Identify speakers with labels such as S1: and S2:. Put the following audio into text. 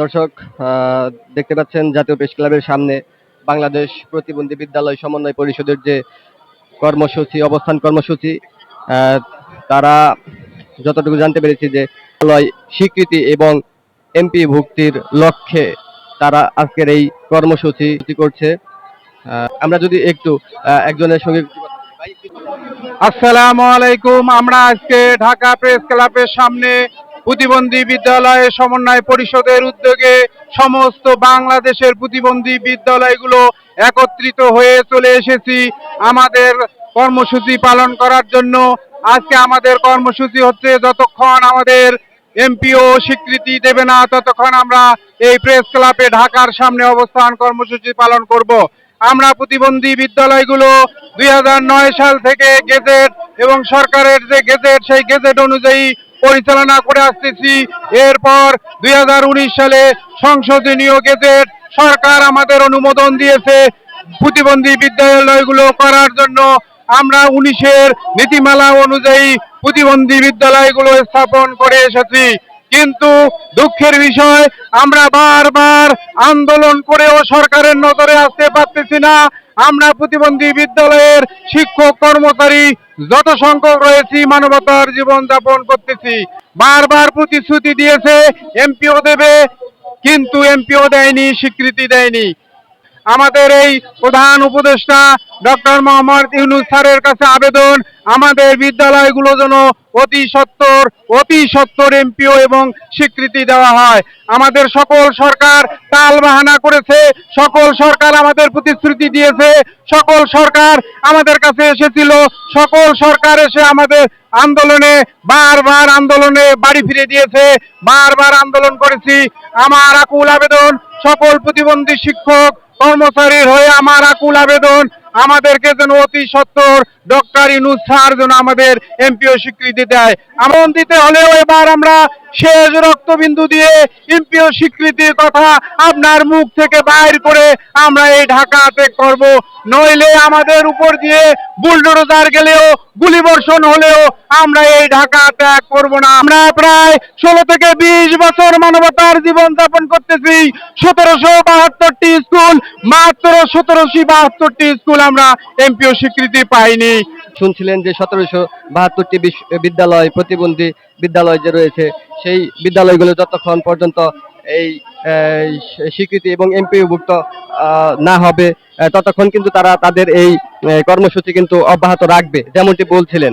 S1: দর্শক দেখতে পাচ্ছেন জাতীয় প্রেস ক্লাবের সামনে বাংলাদেশ প্রতিবন্ধী বিদ্যালয় সমন্বয় পরিষদের যে কর্মসূচি, অবস্থান কর্মসূচি তারা যতটুকু জানতে পেরেছি যে স্বীকৃতি এবং এমপি ভুক্তির লক্ষ্যে তারা আজকের এই কর্মসূচি করছে। আমরা যদি একটু একজনের সঙ্গে
S2: আসসালামু আলাইকুম। আমরা আজকে ঢাকা প্রেস ক্লাবের সামনে প্রতিবন্ধী বিদ্যালয়ের সমন্বয় পরিষদের উদ্যোগে সমস্ত বাংলাদেশের প্রতিবন্ধী বিদ্যালয়গুলো একত্রিত হয়ে চলে এসেছি। আমাদের কর্মসূচি পালন করার জন্য। আজকে আমাদের কর্মসূচি হচ্ছে, যতক্ষণ আমাদের এমপিও স্বীকৃতি দেবে না, ততক্ষণ আমরা এই প্রেস ক্লাবে ঢাকার সামনে অবস্থান কর্মসূচি পালন করব। আমরা প্রতিবন্ধী বিদ্যালয়গুলো দুই হাজার নয় সাল থেকে গেজেট এবং সরকারের যে গেজেট সেই গেজেট অনুযায়ী পরিচালনা করে আসতেছি। এরপর দুই হাজার উনিশ সালে সংশোধনীয় গেজেট সরকার আমাদের অনুমোদন দিয়েছে প্রতিবন্ধী বিদ্যালয়গুলো করার জন্য। আমরা উনিশের নীতিমালা অনুযায়ী প্রতিবন্ধী বিদ্যালয়গুলো স্থাপন করে এসেছি। কিন্তু দুঃখের বিষয়, আমরা বারবার আন্দোলন করেও সরকারের নজরে আসতে পারতেছি না। আমরা প্রতিবন্ধী বিদ্যালয়ের শিক্ষক কর্মচারী যত সংখ্যক রয়েছি, মানবতার জীবন যাপন করতেছি। বারবার প্রতিশ্রুতি দিয়েছে, এমপিও দেবে, কিন্তু এমপিও দেয়নি, স্বীকৃতি দেয়নি। আমাদের এই প্রধান উপদেষ্টা ডক্টর মোহাম্মদ ইউনুস স্যারের কাছে আবেদন, আমাদের বিদ্যালয়গুলো যেন অতি সত্তর অতি সত্তর এমপিও এবং স্বীকৃতি দেওয়া হয়। আমাদের সকল সরকার তাল বাহানা করেছে, সকল সরকার আমাদের প্রতিশ্রুতি দিয়েছে, সকল সরকার আমাদের কাছে এসেছিল, সকল সরকার এসে আমাদের আন্দোলনে, বারবার আন্দোলনে বাড়ি ফিরে দিয়েছে, বারবার আন্দোলন করেছি। আমার আকুল আবেদন, সকল প্রতিবন্ধী শিক্ষক কর্মচারীর হয়ে আমার আকুল আবেদন আমাদেরকে যেন অতি সত্তর ডক্টর ইনুস স্যার যেন আমাদের এমপিও স্বীকৃতি দেয়। আমন দিতে হলেও এবার আমরা শেষ রক্তবিন্দু দিয়ে এমপিও স্বীকৃতির কথা আপনার মুখ থেকে বাইর করে আমরা এই ঢাকা ত্যাগ করব। নইলে আমাদের উপর দিয়ে বুলডোজার গেলেও গুলি বর্ষণ হলেও আমরা এই ঢাকা ত্যাগ করব না। আমরা প্রায় ষোলো থেকে বিশ বছর মানবতার জীবন যাপন করতেছি। সতেরোশো বাহাত্তরটি স্কুল, মাত্র সতেরোশো বাহাত্তরটি স্কুল আমরা এমপিও স্বীকৃতি পাইনি।
S1: শুনছিলেন যে সতেরোশো বাহাত্তরটি বিদ্যালয়, প্রতিবন্ধী বিদ্যালয় যে রয়েছে, সেই বিদ্যালয়গুলো যতক্ষণ পর্যন্ত এই স্বীকৃতি এবং এমপিভুক্ত না হবে ততক্ষণ কিন্তু তারা তাদের এই কর্মসূচি কিন্তু অব্যাহত রাখবে, যেমনটি বলছিলেন।